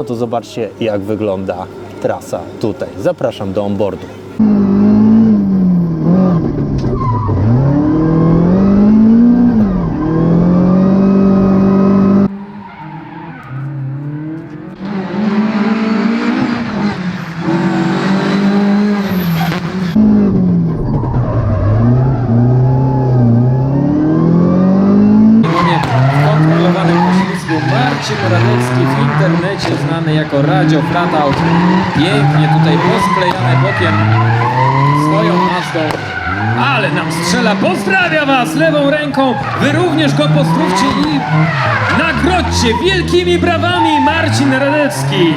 No to zobaczcie jak wygląda trasa tutaj. Zapraszam do onboardu. Marcin Radecki w internecie znany jako Radio Flatout. Pięknie tutaj posklejane bokiem swoją Mazdą. Ale nam strzela, pozdrawia Was lewą ręką. Wy również go pozdrówcie i nagrodźcie wielkimi brawami Marcin Radecki.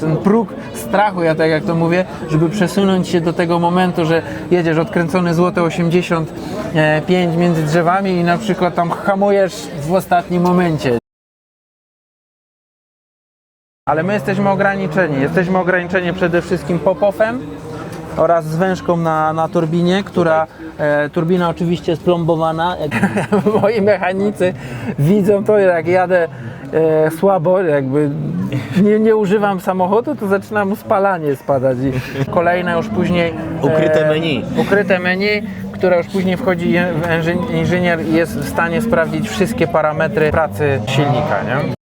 ten próg strachu, ja tak jak to mówię, żeby przesunąć się do tego momentu, że jedziesz odkręcony złote 85 między drzewami i na przykład tam hamujesz w ostatnim momencie. Ale my jesteśmy ograniczeni. Jesteśmy ograniczeni przede wszystkim pop-offem oraz zwężką na, na turbinie, która e, turbina oczywiście jest plombowana. Moi mechanicy widzą to, jak jadę e, słabo, jakby nie, nie używam samochodu, to zaczyna mu spalanie spadać. I kolejne już później Ukryte menu. ukryte menu, które już później wchodzi je- w inży- inżynier i jest w stanie sprawdzić wszystkie parametry pracy silnika. Nie?